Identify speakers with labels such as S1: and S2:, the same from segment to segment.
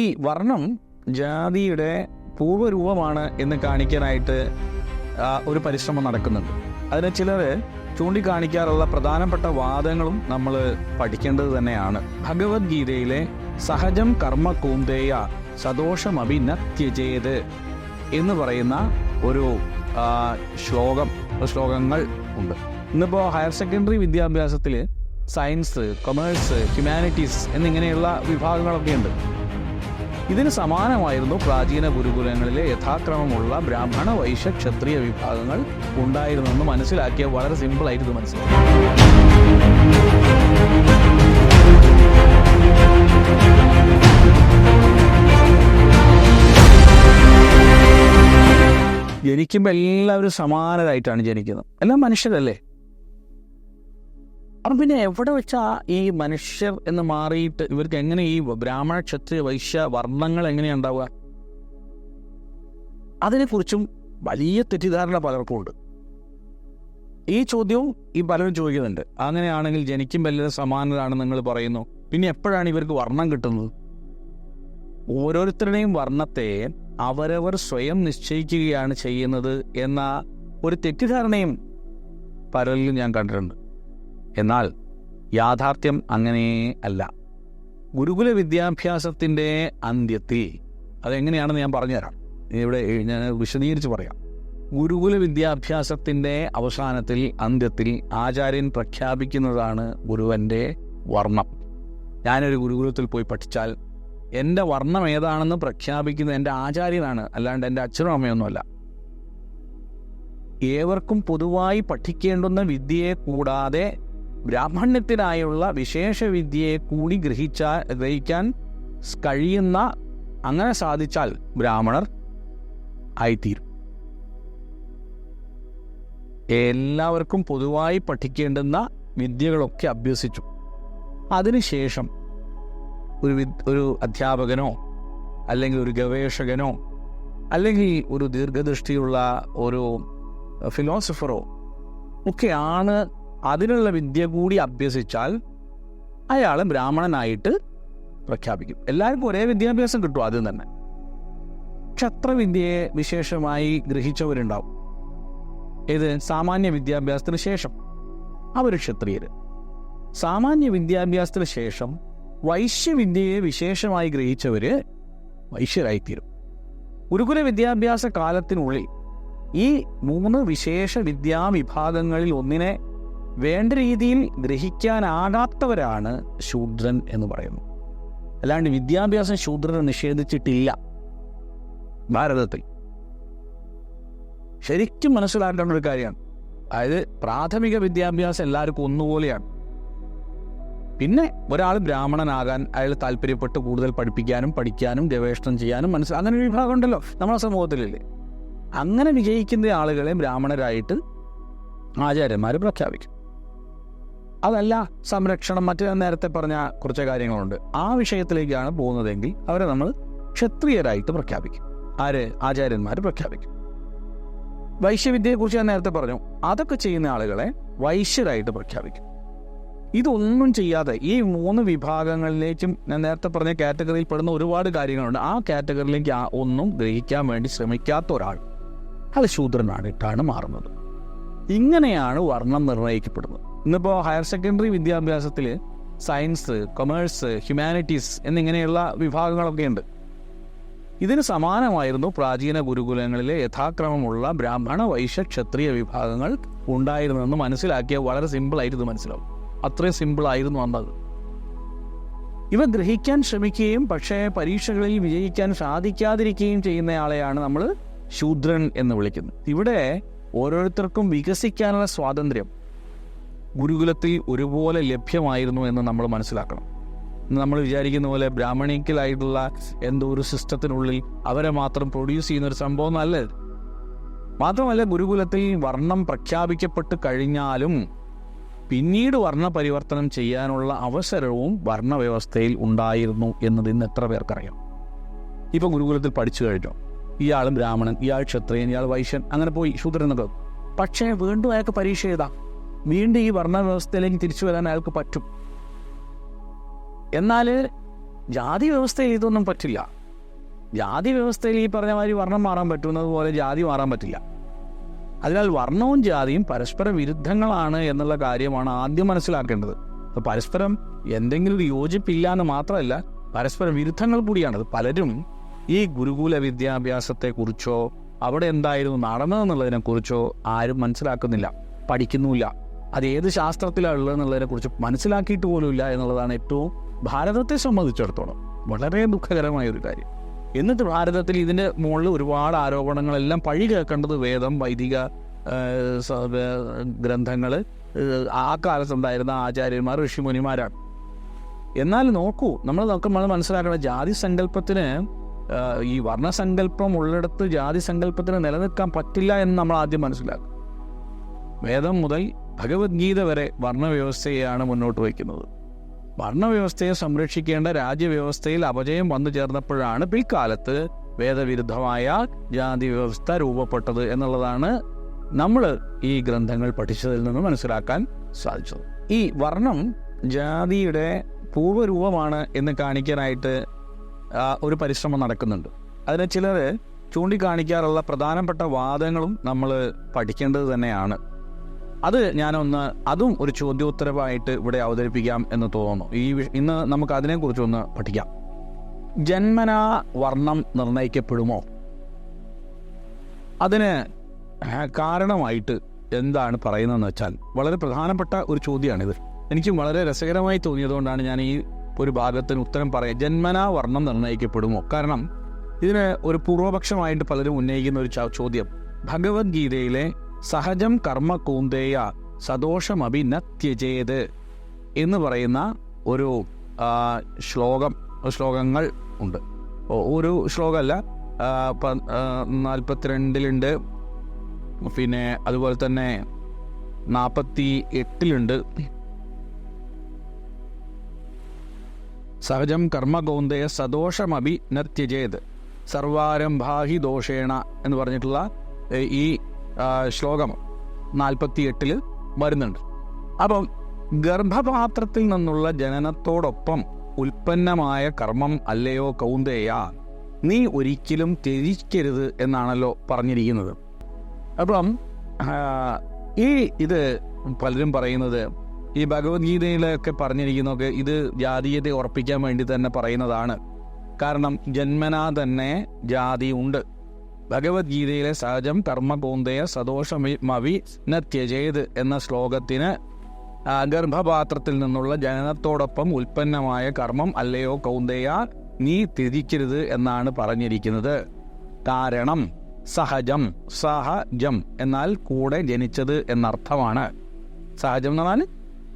S1: ഈ വർണം ജാതിയുടെ പൂർവരൂപമാണ് എന്ന് കാണിക്കാനായിട്ട് ഒരു പരിശ്രമം നടക്കുന്നുണ്ട്. അതിന് ചിലർ ചൂണ്ടിക്കാണിക്കാറുള്ള പ്രധാനപ്പെട്ട വാദങ്ങളും നമ്മൾ പഠിക്കേണ്ടത് തന്നെയാണ്. ഭഗവത്ഗീതയിലെ സഹജം കർമ്മ കൂന്തേയ സദോഷമഭി എന്ന് പറയുന്ന ഒരു ശ്ലോകം ശ്ലോകങ്ങൾ ഉണ്ട്. ഇന്നിപ്പോൾ ഹയർ സെക്കൻഡറി വിദ്യാഭ്യാസത്തിൽ സയൻസ് കൊമേഴ്സ് ഹ്യൂമാനിറ്റീസ് എന്നിങ്ങനെയുള്ള വിഭാഗങ്ങളൊക്കെ ഉണ്ട് ഇതിന് സമാനമായിരുന്നു പ്രാചീന ഗുരുകുലങ്ങളിലെ യഥാക്രമമുള്ള ബ്രാഹ്മണ വൈശ്യ ക്ഷത്രിയ വിഭാഗങ്ങൾ ഉണ്ടായിരുന്നെന്ന് മനസ്സിലാക്കിയ വളരെ സിമ്പിളായിട്ട് ഇത് മനസ്സിലാക്കി. ജനിക്കുമ്പോൾ എല്ലാവരും സമാനരായിട്ടാണ് ജനിക്കുന്നത്. എല്ലാം മനുഷ്യരല്ലേ? അപ്പം പിന്നെ എവിടെ വെച്ചാ ഈ മനുഷ്യർ എന്ന് മാറിയിട്ട് ഇവർക്ക് എങ്ങനെ ഈ ബ്രാഹ്മണ ക്ഷത്രിയ വൈശ്യ വർണങ്ങൾ എങ്ങനെയാണ് ഉണ്ടാവുക? അതിനെക്കുറിച്ചും വലിയ തെറ്റിദ്ധാരണ പലർക്കും ഉണ്ട്. ഈ ചോദ്യവും ഈ പലരും ചോദിക്കുന്നുണ്ട്. അങ്ങനെയാണെങ്കിൽ ജനിക്കും എല്ലാവരും സമാനരാണ് നിങ്ങൾ പറയുന്നു. പിന്നെ എപ്പോഴാണ് ഇവർക്ക് വർണം കിട്ടുന്നത്? ഓരോരുത്തരുടെയും വർണത്തെ അവരവർ സ്വയം നിശ്ചയിക്കുകയാണ് ചെയ്യുന്നത് എന്ന ഒരു തെറ്റിദ്ധാരണയും പലരിലും ഞാൻ കണ്ടിട്ടുണ്ട്. എന്നാൽ യാഥാർത്ഥ്യം അങ്ങനെ അല്ല. ഗുരുകുല വിദ്യാഭ്യാസത്തിന്റെ അന്ത്യത്തിൽ അതെങ്ങനെയാണെന്ന് ഞാൻ പറഞ്ഞുതരാം. ഇവിടെ ഞാൻ വിശദീകരിച്ച് പറയാം. ഗുരുകുല വിദ്യാഭ്യാസത്തിന്റെ അവസാനത്തിൽ അന്ത്യത്തിൽ ആചാര്യൻ പ്രഖ്യാപിക്കുന്നതാണ് ഗുരുവന്റെ വർണം. ഞാനൊരു ഗുരുകുലത്തിൽ പോയി പഠിച്ചാൽ എന്റെ വർണം ഏതാണെന്ന് പ്രഖ്യാപിക്കുന്നത് എന്റെ ആചാര്യനാണ് അല്ലാണ്ട് എന്റെ അച്ഛനും അമ്മയൊന്നുമല്ല. ഏവർക്കും പൊതുവായി പഠിക്കേണ്ടുന്ന വിദ്യയെ കൂടാതെ ബ്രാഹ്മണ്യത്തിനായുള്ള വിശേഷ വിദ്യയെ കൂടി ഗ്രഹിച്ച ഗ്രഹിക്കാൻ കഴിയുന്ന അങ്ങനെ സാധിച്ചാൽ ബ്രാഹ്മണർ ആയിത്തീരും. എല്ലാവർക്കും പൊതുവായി പഠിക്കേണ്ടുന്ന വിദ്യകളൊക്കെ അഭ്യസിച്ചു. അതിനുശേഷം ഒരു വി ഒരു അധ്യാപകനോ അല്ലെങ്കിൽ ഒരു ഗവേഷകനോ അല്ലെങ്കിൽ ഒരു ദീർഘദൃഷ്ടിയുള്ള ഒരു ഫിലോസഫറോ ഒക്കെയാണ് അതിനുള്ള വിദ്യ കൂടി അഭ്യസിച്ചാൽ അയാൾ ബ്രാഹ്മണനായിട്ട് പ്രഖ്യാപിക്കും. എല്ലാവർക്കും ഒരേ വിദ്യാഭ്യാസം കിട്ടും ആദ്യം തന്നെ. ക്ഷത്രവിദ്യയെ വിശേഷമായി ഗ്രഹിച്ചവരുണ്ടാവും. ഏത്? സാമാന്യ വിദ്യാഭ്യാസത്തിന് ശേഷം. അവർ ക്ഷത്രിയർ സാമാന്യ വിദ്യാഭ്യാസത്തിന് ശേഷം വൈശ്യവിദ്യയെ വിശേഷമായി ഗ്രഹിച്ചവർ വൈശ്യരായിത്തീരും. ഗുരുകുല വിദ്യാഭ്യാസ കാലത്തിനുള്ളിൽ ഈ മൂന്ന് വിശേഷ വിദ്യാവിഭാഗങ്ങളിൽ ഒന്നിനെ വേണ്ട രീതിയിൽ ഗ്രഹിക്കാനാകാത്തവരാണ് ശൂദ്രൻ എന്ന് പറയുന്നു. അല്ലാണ്ട് വിദ്യാഭ്യാസം ശൂദ്രനെ നിഷേധിച്ചിട്ടില്ല ഭാരതത്തിൽ. ശരിക്കും മനസ്സിലാക്കേണ്ട ഒരു കാര്യമാണ്. അതായത് പ്രാഥമിക വിദ്യാഭ്യാസം എല്ലാവർക്കും ഒന്നുപോലെയാണ്. പിന്നെ ഒരാൾ ബ്രാഹ്മണനാകാൻ അയാൾ താല്പര്യപ്പെട്ട് കൂടുതൽ പഠിപ്പിക്കാനും പഠിക്കാനും ഗവേഷണം ചെയ്യാനും മനസ്സിൽ അങ്ങനെ ഒരു വിഭാഗം ഉണ്ടല്ലോ നമ്മുടെ സമൂഹത്തിലില്ലേ. അങ്ങനെ വിജയിക്കുന്ന ആളുകളെ ബ്രാഹ്മണരായിട്ട് ആചാര്യന്മാർ പ്രഖ്യാപിക്കും. അതല്ല സംരക്ഷണം. മറ്റു നേരത്തെ പറഞ്ഞ കുറച്ച് കാര്യങ്ങളുണ്ട്. ആ വിഷയത്തിലേക്കാണ് പോകുന്നതെങ്കിൽ അവരെ നമ്മൾ ക്ഷത്രിയരായിട്ട് പ്രഖ്യാപിക്കും. ആര്? ആചാര്യന്മാർ പ്രഖ്യാപിക്കും. വൈശ്യവിദ്യയെക്കുറിച്ച് ഞാൻ നേരത്തെ പറഞ്ഞു. അതൊക്കെ ചെയ്യുന്ന ആളുകളെ വൈശ്യരായിട്ട് പ്രഖ്യാപിക്കും. ഇതൊന്നും ചെയ്യാതെ ഈ മൂന്ന് വിഭാഗങ്ങളിലേക്കും ഞാൻ നേരത്തെ പറഞ്ഞ കാറ്റഗറിയിൽ പെടുന്ന ഒരുപാട് കാര്യങ്ങളുണ്ട്. ആ കാറ്റഗറിയിലേക്ക് ആ ഒന്നും ഗ്രഹിക്കാൻ വേണ്ടി ശ്രമിക്കാത്ത ഒരാൾ അത് ശൂദ്രനായിട്ടാണ് മാറുന്നത്. ഇങ്ങനെയാണ് വർണം നിർണയിക്കപ്പെടുന്നത്. ഇന്നിപ്പോൾ ഹയർ സെക്കൻഡറി വിദ്യാഭ്യാസത്തിൽ സയൻസ് കൊമേഴ്സ് ഹ്യൂമാനിറ്റീസ് എന്നിങ്ങനെയുള്ള വിഭാഗങ്ങളൊക്കെ ഉണ്ട്. ഇതിന് സമാനമായിരുന്നു പ്രാചീന ഗുരുകുലങ്ങളിലെ യഥാക്രമമുള്ള ബ്രാഹ്മണ വൈശ്യ ക്ഷത്രിയ വിഭാഗങ്ങൾ ഉണ്ടായിരുന്നെന്ന് മനസ്സിലാക്കിയ വളരെ സിമ്പിളായിട്ട് ഇത് മനസ്സിലാവും. അത്രയും സിമ്പിളായിരുന്നു അന്നത്. ഇവ ഗ്രഹിക്കാൻ ശ്രമിക്കുകയും പക്ഷേ പരീക്ഷകളിൽ വിജയിക്കാൻ സാധിക്കാതിരിക്കുകയും ചെയ്യുന്നയാളെയാണ് നമ്മൾ ശൂദ്രൻ എന്ന് വിളിക്കുന്നത്. ഇവിടെ ഓരോരുത്തർക്കും വികസിക്കാനുള്ള സ്വാതന്ത്ര്യം. ഗുരുകുലത്തിൽ ഒരുപോലെ ലഭ്യമായിരുന്നു എന്ന് നമ്മൾ മനസ്സിലാക്കണം. നമ്മൾ വിചാരിക്കുന്ന പോലെ ബ്രാഹ്മണിക്കലായിട്ടുള്ള എന്തോ ഒരു സിസ്റ്റത്തിനുള്ളിൽ അവരെ മാത്രം പ്രൊഡ്യൂസ് ചെയ്യുന്ന ഒരു സംഭവം അല്ല മാത്രമല്ല ഗുരുകുലത്തിൽ വർണം പ്രഖ്യാപിക്കപ്പെട്ട് കഴിഞ്ഞാലും പിന്നീട് വർണ പരിവർത്തനം ചെയ്യാനുള്ള അവസരവും വർണവ്യവസ്ഥയിൽ ഉണ്ടായിരുന്നു എന്നത് ഇന്ന് എത്ര പേർക്കറിയാം. ഇപ്പൊ ഗുരുകുലത്തിൽ പഠിച്ചു കഴിഞ്ഞോ? ഇയാളും ബ്രാഹ്മണൻ ഇയാൾ ക്ഷത്രിയൻ ഇയാൾ വൈശ്യൻ അങ്ങനെ പോയി ശൂദ്രനൊക്കെ പക്ഷേ വീണ്ടും അയാൾക്ക് പരീക്ഷ എഴുതാം. വീണ്ടും ഈ വർണ വ്യവസ്ഥയിലേക്ക് തിരിച്ചു വരാൻ അയാൾക്ക് പറ്റും. എന്നാൽ ജാതി വ്യവസ്ഥയിൽ ഇതൊന്നും പറ്റില്ല. ജാതി വ്യവസ്ഥയിൽ ഈ പറഞ്ഞ മാതിരി വർണം മാറാൻ പറ്റുന്നത് പോലെ ജാതി മാറാൻ പറ്റില്ല. അതിനാൽ വർണവും ജാതിയും പരസ്പര വിരുദ്ധങ്ങളാണ് എന്നുള്ള കാര്യമാണ് ആദ്യം മനസ്സിലാക്കേണ്ടത്. അപ്പോൾ പരസ്പരം എന്തെങ്കിലും യോജിപ്പില്ല എന്ന് മാത്രമല്ല പരസ്പര വിരുദ്ധങ്ങൾ കൂടിയാണത് പലരും ഈ ഗുരുകുല വിദ്യാഭ്യാസത്തെക്കുറിച്ചോ അവിടെ എന്തായിരുന്നു നടന്നതെന്നുള്ളതിനെക്കുറിച്ചോ ആരും മനസ്സിലാക്കുന്നില്ല പഠിക്കുന്നുമില്ല. അത് ഏത് ശാസ്ത്രത്തിലാണ് ഉള്ളതെന്നുള്ളതിനെ കുറിച്ച് മനസ്സിലാക്കിയിട്ട് പോലുമില്ല എന്നുള്ളതാണ് ഏറ്റവും ഭാരതത്തെ സംബന്ധിച്ചിടത്തോളം വളരെ ദുഃഖകരമായ ഒരു കാര്യം. എന്നിട്ട് ഭാരതത്തിൽ ഇതിന്റെ മുകളിൽ ഒരുപാട് ആരോപണങ്ങളെല്ലാം പഴി കേൾക്കേണ്ടത് വേദം വൈദിക ഗ്രന്ഥങ്ങൾ ആ കാലത്തുണ്ടായിരുന്ന ആചാര്യന്മാർ ഋഷിമുനിമാരാണ്. എന്നാൽ നോക്കൂ നമ്മൾ നമ്മൾ മനസ്സിലാക്കണം ജാതി സങ്കല്പത്തിന് ഈ വർണസങ്കല്പം ഉള്ളിടത്ത് ജാതി സങ്കല്പത്തിന് നിലനിൽക്കാൻ പറ്റില്ല എന്ന് നമ്മൾ ആദ്യം മനസ്സിലാക്കും വേദം മുതൽ ഭഗവത്ഗീത വരെ വർണവ്യവസ്ഥയെയാണ് മുന്നോട്ട് വയ്ക്കുന്നത്. വർണവ്യവസ്ഥയെ സംരക്ഷിക്കേണ്ട രാജ്യവ്യവസ്ഥയിൽ അപജയം വന്നു ചേർന്നപ്പോഴാണ് പിൽക്കാലത്ത് വേദവിരുദ്ധമായ ജാതി വ്യവസ്ഥ രൂപപ്പെട്ടത് എന്നുള്ളതാണ് നമ്മൾ ഈ ഗ്രന്ഥങ്ങൾ പഠിച്ചതിൽ നിന്ന് മനസ്സിലാക്കാൻ സാധിച്ചത്. ഈ വർണം ജാതിയുടെ പൂർവരൂപമാണ് എന്ന് കാണിക്കാനായിട്ട് ഒരു പരിശ്രമം നടക്കുന്നുണ്ട്. അതിന് ചിലർ ചൂണ്ടിക്കാണിക്കാറുള്ള പ്രധാനപ്പെട്ട വാദങ്ങളും നമ്മൾ പഠിക്കേണ്ടത് തന്നെയാണ്. അത് ഞാനൊന്ന് അതും ഒരു ചോദ്യോത്തരവായിട്ട് ഇവിടെ അവതരിപ്പിക്കാം എന്ന് തോന്നുന്നു. ഈ ഇന്ന് നമുക്ക് അതിനെക്കുറിച്ചൊന്ന് പഠിക്കാം. ജന്മനാ വർണം നിർണയിക്കപ്പെടുമോ അതിന് കാരണമായിട്ട് എന്താണ് പറയുന്നതെന്ന് വെച്ചാൽ വളരെ പ്രധാനപ്പെട്ട ഒരു ചോദ്യമാണിത്. എനിക്ക് വളരെ രസകരമായി തോന്നിയതുകൊണ്ടാണ് ഞാൻ ഈ ഒരു ഭാഗത്തിന് ഉത്തരം പറയുക ജന്മനാ വർണം നിർണയിക്കപ്പെടുമോ? കാരണം ഇതിന് ഒരു പൂർവപക്ഷമായിട്ട് പലരും ഉന്നയിക്കുന്ന ഒരു ചോദ്യം. ഭഗവത്ഗീതയിലെ സഹജം കർമ്മ കൂന്തേയ സദോഷമഭി ത്യജേത് എന്ന് പറയുന്ന ഒരു ശ്ലോകം ശ്ലോകങ്ങൾ ഉണ്ട്. ഒരു ശ്ലോകമല്ല നാൽപ്പത്തിരണ്ടിലുണ്ട്. പിന്നെ അതുപോലെ തന്നെ നാൽപ്പത്തി എട്ടിലുണ്ട് സഹജം കർമ്മഗോന്ദയ സദോഷമഭി നത്യജേത് സർവാരംഭാഹി ദോഷേണ എന്ന് പറഞ്ഞിട്ടുള്ള ഈ ശ്ലോകം നാൽപ്പത്തി എട്ടിൽ വരുന്നുണ്ട്. അപ്പം ഗർഭപാത്രത്തിൽ നിന്നുള്ള ജനനത്തോടൊപ്പം ഉൽപ്പന്നമായ കർമ്മം അല്ലയോ കൗന്ദേയ? നീ ഒരിക്കലും ത്യജിക്കരുത് എന്നാണല്ലോ പറഞ്ഞിരിക്കുന്നത്. അപ്പം ഈ ഇത് പലരും പറയുന്നത് ഈ ഭഗവത്ഗീതയിലൊക്കെ പറഞ്ഞിരിക്കുന്നതൊക്കെ ഇത് ജാതീയത ഉറപ്പിക്കാൻ വേണ്ടി തന്നെ പറയുന്നതാണ്. കാരണം ജന്മനാ തന്നെ ജാതി ഉണ്ട്. ഭഗവത്ഗീതയിലെ സഹജം കർമ്മകോന്തയ സദോഷമവി ന ത്യജേത് എന്ന ശ്ലോകത്തിന് ഗർഭപാത്രത്തിൽ നിന്നുള്ള ജനനത്തോടൊപ്പം ഉൽപ്പന്നമായ കർമ്മം അല്ലയോ കൗന്ദേയ നീ ത്യജിക്കരുത് എന്നാണ് പറഞ്ഞിരിക്കുന്നത്. കാരണം സഹജം സഹജം എന്നാൽ കൂടെ ജനിച്ചത് എന്നർത്ഥമാണ്. സഹജം എന്ന് പറഞ്ഞാൽ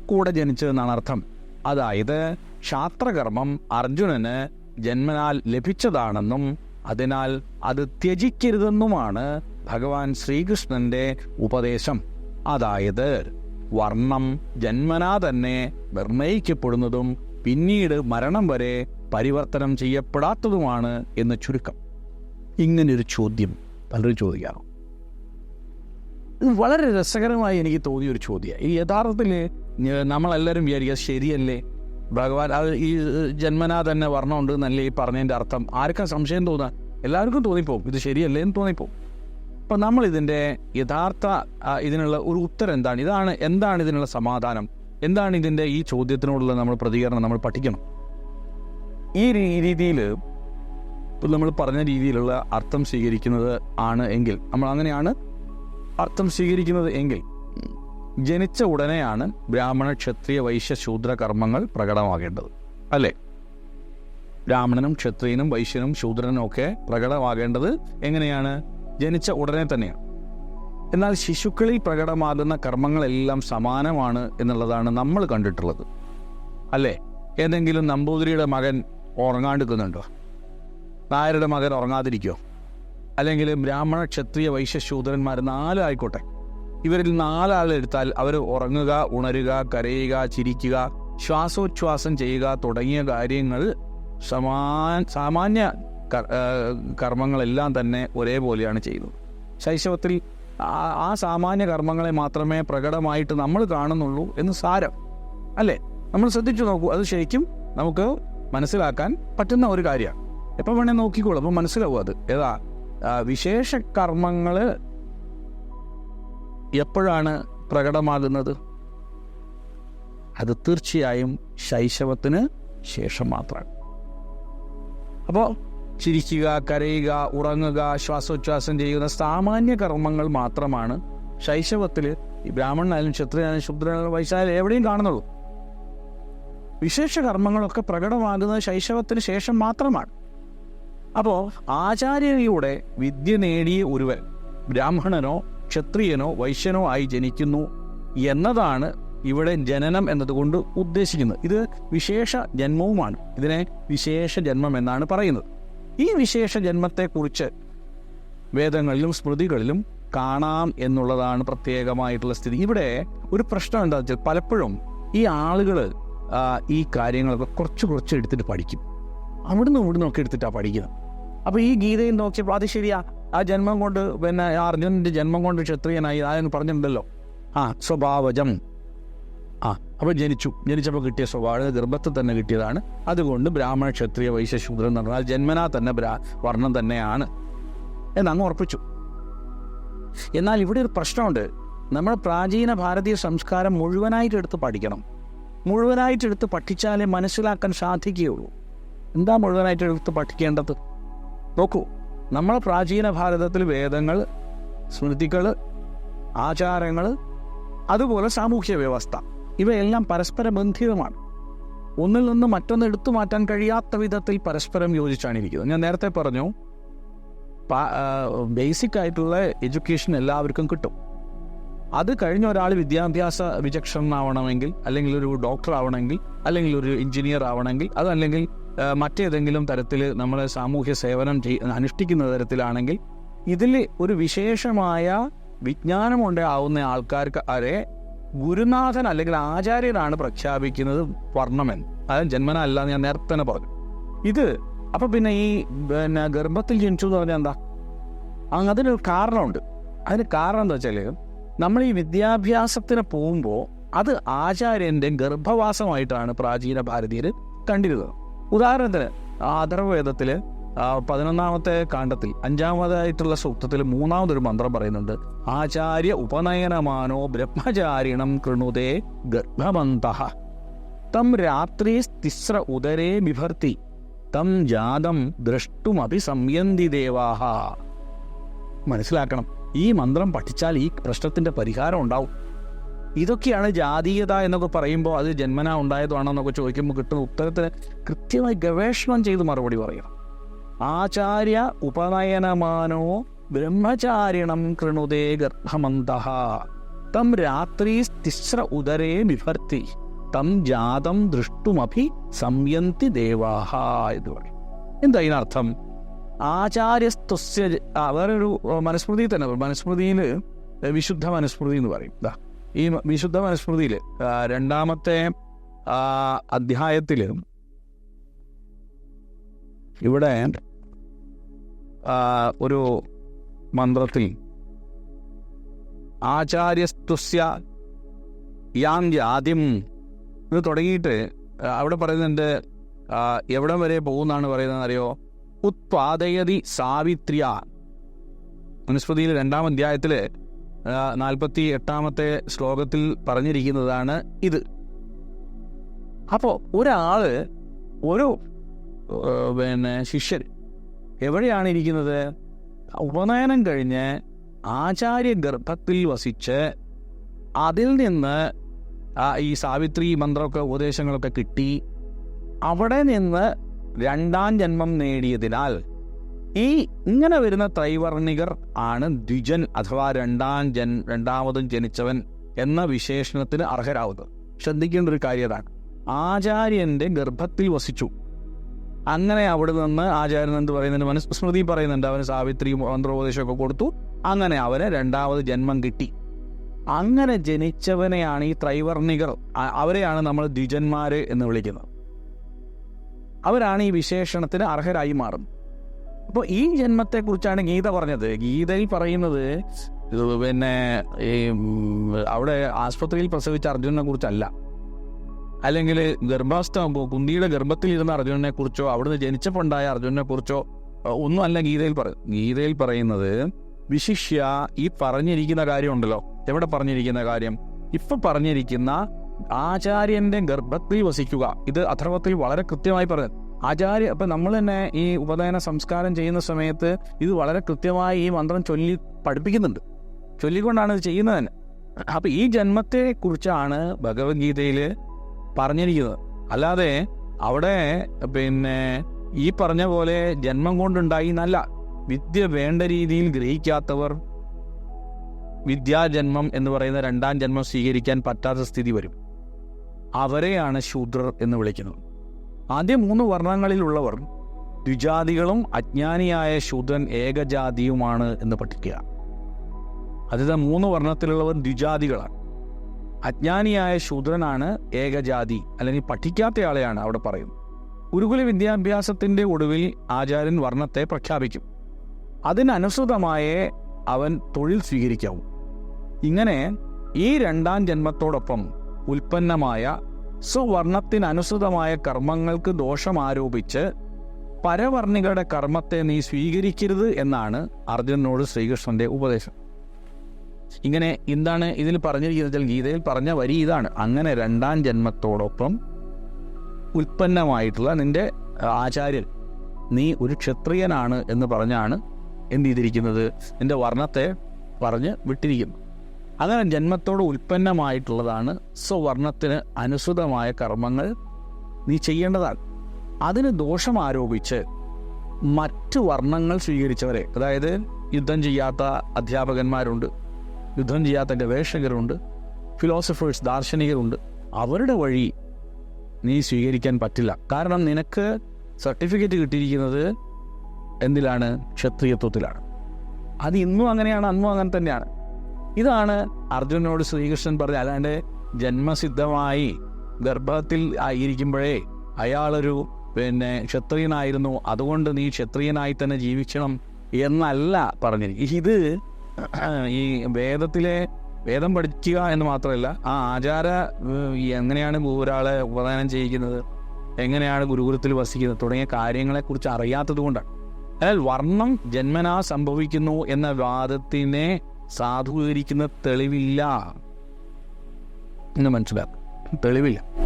S1: കൂടെ ജനിച്ചത് എന്നാണ് അർത്ഥം. അതായത് ശാസ്ത്രകർമ്മം അർജുനന് ജന്മനാൽ ലഭിച്ചതാണെന്നും അതിനാൽ അത് ത്യജിക്കരുതെന്നുമാണ് ഭഗവാൻ ശ്രീകൃഷ്ണന്റെ ഉപദേശം. അതായത് വർണം ജന്മനാ തന്നെ നിർണയിക്കപ്പെടുന്നതും പിന്നീട് മരണം വരെ പരിവർത്തനം ചെയ്യപ്പെടാത്തതുമാണ് എന്ന് ചുരുക്കം. ഇങ്ങനൊരു ചോദ്യം പലരും ചോദിക്കാറുണ്ട്. ഇത് വളരെ രസകരമായി എനിക്ക് തോന്നിയൊരു ചോദ്യമാണ്. ഈ യഥാർത്ഥത്തിൽ നമ്മളെല്ലാവരും വിചാരിക്കുക ശരിയല്ലേ? ഭഗവാൻ അത് ഈ ജന്മനാ തന്നെ വർണമുണ്ട് എന്നല്ലേ ഈ പറഞ്ഞതിന്റെ അർത്ഥം. ആർക്കും സംശയം തോന്നുക എല്ലാവർക്കും തോന്നിപ്പോവും. ഇത് ശരിയല്ലേ എന്ന് തോന്നിപ്പോവും. അപ്പം നമ്മൾ ഇതിന്റെ യഥാർത്ഥ ഇതിനുള്ള ഒരു ഉത്തരം എന്താണ്? ഇതാണ് എന്താണ് ഇതിനുള്ള സമാധാനം? എന്താണ് ഇതിന്റെ ഈ ചോദ്യത്തിനോടുള്ള നമ്മൾ പ്രതികരണം നമ്മൾ പഠിക്കണം? ഈ രീതിയിൽ ഇപ്പം നമ്മൾ പറഞ്ഞ രീതിയിലുള്ള അർത്ഥം സ്വീകരിക്കുന്നത് ആണ് എങ്കിൽ നമ്മൾ അങ്ങനെയാണ് അർത്ഥം സ്വീകരിക്കുന്നത് എങ്കിൽ ജനിച്ച ഉടനെയാണ് ബ്രാഹ്മണ ക്ഷത്രിയ വൈശ്യ ശൂദ്ര കർമ്മങ്ങൾ പ്രകടമാകേണ്ടത്. അല്ലേ? ബ്രാഹ്മണനും ക്ഷത്രിയനും വൈശ്യനും ശൂദ്രനും ഒക്കെ പ്രകടമാകേണ്ടത് എങ്ങനെയാണ്? ജനിച്ച ഉടനെ തന്നെയാണ്. എന്നാൽ ശിശുക്കളിൽ പ്രകടമാകുന്ന കർമ്മങ്ങളെല്ലാം സമാനമാണ് എന്നുള്ളതാണ് നമ്മൾ കണ്ടിട്ടുള്ളത്. അല്ലേ? ഏതെങ്കിലും നമ്പൂതിരിയുടെ മകൻ ഉറങ്ങാണ്ടിരിക്കുന്നുണ്ടോ? നായരുടെ മകൻ ഉറങ്ങാതിരിക്കോ അല്ലെങ്കിൽ ബ്രാഹ്മണ ക്ഷത്രിയ വൈശ്യ ശൂദ്രന്മാർ നാലായിക്കോട്ടെ. ഇവരിൽ നാലാളെടുത്താൽ അവർ ഉറങ്ങുക ഉണരുക കരയുക ചിരിക്കുക ശ്വാസോച്ഛ്വാസം ചെയ്യുക തുടങ്ങിയ കാര്യങ്ങൾ സമാ സാമാന്യ കർമ്മങ്ങളെല്ലാം തന്നെ ഒരേപോലെയാണ് ചെയ്യുന്നത്. ശൈശവത്തിൽ ആ- സാമാന്യ കർമ്മങ്ങളെ മാത്രമേ പ്രകടമായിട്ട് നമ്മൾ കാണുന്നുള്ളൂ എന്ന് സാരം. അല്ലേ? നമ്മൾ ശ്രദ്ധിച്ചു നോക്കൂ. അത് ശരിക്കും നമുക്ക് മനസ്സിലാക്കാൻ പറ്റുന്ന ഒരു കാര്യമാണ്. എപ്പോൾ വേണേൽ നോക്കിക്കോളൂ. അപ്പോൾ മനസ്സിലാവും അത്. ഏതാ? വിശേഷ കർമ്മങ്ങൾ എപ്പോഴാണ് പ്രകടമാകുന്നത്? അത് തീർച്ചയായും ശൈശവത്തിന് ശേഷം മാത്രമാണ്. അപ്പോൾ ചിരിക്കുക കരയുക ഉറങ്ങുക ശ്വാസോച്ഛ്വാസം ചെയ്യുന്ന സാമാന്യ കർമ്മങ്ങൾ മാത്രമാണ് ശൈശവത്തിൽ ഈ ബ്രാഹ്മണനായാലും ക്ഷത്രിയായാലും ശുദ്രനായാലും വൈശാലും എവിടെയും കാണുന്നുള്ളൂ. വിശേഷ കർമ്മങ്ങളൊക്കെ പ്രകടമാകുന്നത് ശൈശവത്തിന് ശേഷം മാത്രമാണ്. അപ്പോൾ ആചാര്യയിലൂടെ വിദ്യ നേടിയ ഒരുവൻ ബ്രാഹ്മണനോ ക്ഷത്രിയനോ വൈശ്യനോ ആയി ജനിക്കുന്നു എന്നതാണ് ഇവിടെ ജനനം എന്നതുകൊണ്ട് ഉദ്ദേശിക്കുന്നത്. ഇത് വിശേഷ ജന്മവുമാണ്. ഇതിനെ വിശേഷ ജന്മം എന്നാണ് പറയുന്നത്. ഈ വിശേഷ ജന്മത്തെക്കുറിച്ച് വേദങ്ങളിലും സ്മൃതികളിലും കാണാം എന്നുള്ളതാണ് പ്രത്യേകമായിട്ടുള്ള സ്ഥിതി. ഇവിടെ ഒരു പ്രശ്നം എന്താ വെച്ചാൽ പലപ്പോഴും ഈ ആളുകൾ ഈ കാര്യങ്ങളൊക്കെ കുറച്ച് കുറച്ച് എടുത്തിട്ട് പഠിക്കും. അവിടുന്ന് ഇവിടുന്ന് ഒക്കെ എടുത്തിട്ടാണ് പഠിക്കുന്നത്. അപ്പോൾ ഈ ഗീതയിൽ നോക്കിയപ്പോൾ അത് ശരിയാ. ആ ജന്മം കൊണ്ട് പിന്നെ അർജുനന്റെ ജന്മം കൊണ്ട് ക്ഷത്രിയനായി അതെന്ന് പറഞ്ഞിട്ടുണ്ടല്ലോ. ആ സ്വഭാവജം. ആ അപ്പോൾ ജനിച്ചു. ജനിച്ചപ്പോൾ കിട്ടിയ സ്വഭാവം ഗർഭത്തിൽ തന്നെ കിട്ടിയതാണ്. അതുകൊണ്ട് ബ്രാഹ്മണ ക്ഷത്രിയ വൈശ്യ ശൂദ്രൻ എന്ന് പറഞ്ഞാൽ ജന്മനാ തന്നെ വർണം തന്നെയാണ് എന്നങ്ങ് ഉറപ്പിച്ചു. എന്നാൽ ഇവിടെ ഒരു പ്രശ്നമുണ്ട്. നമ്മൾ പ്രാചീന ഭാരതീയ സംസ്കാരം മുഴുവനായിട്ട് എടുത്ത് പഠിക്കണം. മുഴുവനായിട്ട് എടുത്ത് പഠിച്ചാലേ മനസ്സിലാക്കാൻ സാധിക്കുകയുള്ളൂ. എന്താ മുഴുവനായിട്ട് എടുത്ത് പഠിക്കേണ്ടത്? നോക്കൂ. നമ്മളെ പ്രാചീന ഭാരതത്തിൽ വേദങ്ങൾ സ്മൃതികൾ ആചാരങ്ങൾ അതുപോലെ സാമൂഹ്യ വ്യവസ്ഥ. ഇവയെല്ലാം പരസ്പര ബന്ധിതമാണ്. ഒന്നിൽ നിന്ന് മറ്റൊന്ന് എടുത്തു മാറ്റാൻ കഴിയാത്ത വിധത്തിൽ പരസ്പരം യോജിച്ചാണ് ഇരിക്കുന്നത്. ഞാൻ നേരത്തെ പറഞ്ഞു ബേസിക് ആയിട്ടുള്ള എഡ്യൂക്കേഷൻ എല്ലാവർക്കും കിട്ടും. അത് കഴിഞ്ഞ ഒരാൾ വിദ്യാഭ്യാസ വിചക്ഷണനാവണമെങ്കിൽ അല്ലെങ്കിൽ ഒരു ഡോക്ടർ ആവണമെങ്കിൽ അല്ലെങ്കിൽ ഒരു എഞ്ചിനീയർ ആവണമെങ്കിൽ അതല്ലെങ്കിൽ മറ്റേതെങ്കിലും തരത്തിൽ നമ്മൾ സാമൂഹ്യ സേവനം ചെയ് അനുഷ്ഠിക്കുന്ന തരത്തിലാണെങ്കിൽ ഇതിൽ ഒരു വിശേഷമായ വിജ്ഞാനം ഉണ്ടാവുന്ന ആൾക്കാർക്ക് അരെ ഗുരുനാഥൻ അല്ലെങ്കിൽ ആചാര്യനാണ് പ്രഖ്യാപിക്കുന്നത് വർണമെന്ന് അതായത് ജന്മന അല്ല ഞാൻ നേരത്തെ തന്നെ പറഞ്ഞു. ഇത് അപ്പൊ പിന്നെ ഈ പിന്നെ ഗർഭത്തിൽ ജനിച്ചു എന്ന് പറഞ്ഞാൽ എന്താ? അതിനൊരു കാരണമുണ്ട്. അതിന് കാരണം എന്താ വെച്ചാൽ നമ്മൾ ഈ വിദ്യാഭ്യാസത്തിന് പോകുമ്പോൾ അത് ആചാര്യന്റെ ഗർഭവാസമായിട്ടാണ് പ്രാചീന ഭാരതീയർ കണ്ടിരുന്നത്. ഉദാഹരണത്തിന് അഥർവേദത്തിൽ പതിനൊന്നാമത്തെ കാണ്ഡത്തിൽ അഞ്ചാമതായിട്ടുള്ള സൂക്തത്തിൽ മൂന്നാമതൊരു മന്ത്രം പറയുന്നുണ്ട്. ആചാര്യ ഉപനയനമാനോ ബ്രഹ്മചാരിണം കൃണുതേ ഗർഭമന്ത. തം രാത്രി തിസ്ര ഉദരേ ബിഭർത്തി തം ജാതം ദ്രഷ്ടുമപി സംയന്തി ദേവാഹ. മനസ്സിലാക്കണം ഈ മന്ത്രം പഠിച്ചാൽ ഈ പ്രശ്നത്തിന്റെ പരിഹാരം ഉണ്ടാവും. ഇതൊക്കെയാണ് ജാതീയത എന്നൊക്കെ പറയുമ്പോൾ അത് ജന്മന ഉണ്ടായതാണോ എന്നൊക്കെ ചോദിക്കുമ്പോൾ കിട്ടുന്ന ഉത്തരത്തിന് കൃത്യമായി ഗവേഷണം ചെയ്ത് മറുപടി പറയണം. ആചാര്യ ഉപനയനമാനോ ബ്രഹ്മചാരിണം കൃണുതേ ഗർഭമന്ത തം രാത്രി തിസ്ര ഉദരേ വിഭർത്തി. തം ജാതം ദൃഷ്ടുമഭി സംയന്തി ദേവാഹ എന്ന് പറയും. എന്താ ഇതിനർത്ഥം? ആചാര്യസ്തുസ്യ വേറൊരു മനുസ്മൃതി തന്നെ മനുസ്മൃതിയിൽ വിശുദ്ധ മനുസ്മൃതി എന്ന് പറയും. ഈ വിശുദ്ധ മനുസ്മൃതിയിൽ രണ്ടാമത്തെ അധ്യായത്തിൽ ഇവിടെ ഒരു മന്ത്രത്തിൽ ആചാര്യസ്തുസ്യ യാം ആദ്യം ഇത് തുടങ്ങിയിട്ട് അവിടെ പറയുന്നുണ്ട് എവിടം വരെ പോകുന്നാണ് പറയുന്നത് അറിയോ? ഉത്പാദയതി സാവിത്രിയ. മനുസ്മൃതിയിൽ രണ്ടാം അധ്യായത്തിൽ നാൽപ്പത്തി എട്ടാമത്തെ ശ്ലോകത്തിൽ പറഞ്ഞിരിക്കുന്നതാണ് ഇത്. അപ്പോൾ ഒരാൾ ഒരു പിന്നെ ശിഷ്യൻ എവിടെയാണ് ഇരിക്കുന്നത് ഉപനയനം കഴിഞ്ഞ് ആചാര്യ ഗർഭത്തിൽ വസിച്ച് അതിൽ നിന്ന് ഈ സാവിത്രി മന്ത്രമൊക്കെ ഉപദേശങ്ങളൊക്കെ കിട്ടി. അവിടെ നിന്ന് രണ്ടാം ജന്മം നേടിയതിനാൽ ഈ ഇങ്ങനെ വരുന്ന ത്രൈവർണികർ ആണ് ദ്വിജൻ അഥവാ രണ്ടാം ജൻ രണ്ടാമതും ജനിച്ചവൻ എന്ന വിശേഷണത്തിന് അർഹരാവുന്നത്. ശ്രദ്ധിക്കേണ്ട ഒരു കാര്യം അതാണ്. ആചാര്യന്റെ ഗർഭത്തിൽ വസിച്ചു. അങ്ങനെ അവിടെ നിന്ന് ആചാര്യൻ എന്ത് പറയുന്നുണ്ട് മനുസ്മൃതി പറയുന്നുണ്ട്. അവന് സാവിത്രി മന്ത്രോപദേശമൊക്കെ കൊടുത്തു. അങ്ങനെ അവന് രണ്ടാമത് ജന്മം കിട്ടി. അങ്ങനെ ജനിച്ചവനെയാണ് ഈ ത്രൈവർണികർ. അവരെയാണ് നമ്മൾ ദ്വിജന്മാര് എന്ന് വിളിക്കുന്നത്. അവരാണ് ഈ വിശേഷണത്തിന് അർഹരായി മാറുന്നത്. അപ്പോൾ ഈ ജന്മത്തെക്കുറിച്ചാണ് ഗീത പറഞ്ഞത്. ഗീതയിൽ പറയുന്നത് പിന്നെ ഈ അവിടെ ആസ്പത്രിയിൽ പ്രസവിച്ച അർജുനെ കുറിച്ചല്ല. അല്ലെങ്കിൽ ഗർഭാസ്ഥ കുന്തിയുടെ ഗർഭത്തിൽ ഇരുന്ന അർജുനനെ കുറിച്ചോ അവിടുന്ന് ജനിച്ചപ്പോണ്ടായ അർജുനനെ കുറിച്ചോ ഒന്നും അല്ല ഗീതയിൽ പറയും ഗീതയിൽ പറയുന്നത് വിശിഷ്യ ഈ പറഞ്ഞിരിക്കുന്ന കാര്യമുണ്ടല്ലോ. എവിടെ പറഞ്ഞിരിക്കുന്ന കാര്യം? ഇപ്പൊ പറഞ്ഞിരിക്കുന്ന ആചാര്യന്റെ ഗർഭത്തിൽ വസിക്കുക. ഇത് അഥർവത്തിൽ വളരെ കൃത്യമായി പറഞ്ഞു ആചാര്യ അപ്പം നമ്മൾ തന്നെ ഈ ഉപനയന സംസ്കാരം ചെയ്യുന്ന സമയത്ത് ഇത് വളരെ കൃത്യമായി ഈ മന്ത്രം ചൊല്ലി പഠിപ്പിക്കുന്നുണ്ട്. ചൊല്ലിക്കൊണ്ടാണ് ഇത് ചെയ്യുന്നത് തന്നെ. അപ്പൊ ഈ ജന്മത്തെ കുറിച്ചാണ് ഭഗവത്ഗീതയിൽ പറഞ്ഞിരിക്കുന്നത്. അല്ലാതെ അവിടെ പിന്നെ ഈ പറഞ്ഞ പോലെ ജന്മം കൊണ്ടുണ്ടായി എന്നല്ല. വിദ്യ വേണ്ട രീതിയിൽ ഗ്രഹിക്കാത്തവർ വിദ്യാജന്മം എന്ന് പറയുന്ന രണ്ടാം ജന്മം സ്വീകരിക്കാൻ പറ്റാത്ത സ്ഥിതി വരും. അവരെയാണ് ശൂദ്രർ എന്ന് വിളിക്കുന്നത്. ആദ്യ മൂന്ന് വർണങ്ങളിലുള്ളവർ ദ്വിജാതികളും അജ്ഞാനിയായ ശൂദ്രൻ ഏകജാതിയുമാണ് എന്ന് പഠിക്കുക. അതിന് മൂന്ന് വർണത്തിലുള്ളവർ ദ്വിജാതികളാണ്. അജ്ഞാനിയായ ശൂദ്രനാണ് ഏകജാതി അല്ലെങ്കിൽ പഠിക്കാത്തയാളെയാണ് അവിടെ പറയുന്നത്. ഗുരുകുല വിദ്യാഭ്യാസത്തിന്റെ ഒടുവിൽ ആചാര്യൻ വർണത്തെ പ്രഖ്യാപിക്കും. അതിനനുസൃതമായേ അവൻ തൊഴിൽ സ്വീകരിക്കാവും. ഇങ്ങനെ ഈ രണ്ടാം ജന്മത്തോടൊപ്പം ഉൽപ്പന്നമായ സുവർണത്തിനനുസൃതമായ കർമ്മങ്ങൾക്ക് ദോഷം ആരോപിച്ച് പരവർണികളുടെ കർമ്മത്തെ നീ സ്വീകരിക്കരുത് എന്നാണ് അർജുനനോട് ശ്രീകൃഷ്ണന്റെ ഉപദേശം. ഇങ്ങനെ എന്താണ് ഇതിൽ പറഞ്ഞിരിക്കുന്നത് ഗീതയിൽ പറഞ്ഞ വരി ഇതാണ്. അങ്ങനെ രണ്ടാം ജന്മത്തോടൊപ്പം ഉൽപ്പന്നമായിട്ടുള്ള നിന്റെ ആചാര്യൻ നീ ഒരു ക്ഷത്രിയനാണ് എന്ന് പറഞ്ഞാണ് എന്ത് ചെയ്തിരിക്കുന്നത്? നിന്റെ വർണത്തെ പറഞ്ഞ് വിട്ടിരിക്കുന്നു. അങ്ങനെ ജന്മത്തോട് ഉൽപ്പന്നമായിട്ടുള്ളതാണ് സ്വവർണത്തിന് അനുസൃതമായ കർമ്മങ്ങൾ നീ ചെയ്യേണ്ടതാണ്. അതിന് ദോഷം ആരോപിച്ച് മറ്റ് വർണങ്ങൾ സ്വീകരിച്ചവരെ അതായത് യുദ്ധം ചെയ്യാത്ത അധ്യാപകന്മാരുണ്ട് യുദ്ധം ചെയ്യാത്ത ഗവേഷകരുണ്ട് ഫിലോസഫേഴ്സ് ദാർശനികരുണ്ട് അവരുടെ വഴി നീ സ്വീകരിക്കാൻ പറ്റില്ല. കാരണം നിനക്ക് സർട്ടിഫിക്കറ്റ് കിട്ടിയിരിക്കുന്നത് എന്തിലാണ്? ക്ഷത്രിയത്വത്തിലാണ്. അത് ഇന്നും അങ്ങനെയാണ് അന്നും അങ്ങനെ തന്നെയാണ്. ഇതാണ് അർജുനോട് ശ്രീകൃഷ്ണൻ പറഞ്ഞ അല്ലാണ്ട് ജന്മസിദ്ധമായി ഗർഭത്തിൽ ആയിരിക്കുമ്പോഴേ അയാളൊരു പിന്നെ ക്ഷത്രിയനായിരുന്നു. അതുകൊണ്ട് നീ ക്ഷത്രിയനായി തന്നെ ജീവിക്കണം എന്നല്ല പറഞ്ഞിരിക്കും ഇത് ഈ വേദത്തിലെ വേദം പഠിക്കുക എന്ന് മാത്രമല്ല ആ ആചാര എങ്ങനെയാണ് ഒരാളെ ഉപദാനം ചെയ്യിക്കുന്നത് എങ്ങനെയാണ് ഗുരുകുലത്തിൽ വസിക്കുന്നത് തുടങ്ങിയ കാര്യങ്ങളെക്കുറിച്ച് അറിയാത്തത് കൊണ്ടാണ് എന്നാൽ വർണം ജന്മനാ സംഭവിക്കുന്നു എന്ന വാദത്തിനെ സാധൂകരിക്കുന്ന തെളിവില്ല എന്ന് മനസ്സിലാക്കും. തെളിവില്ല.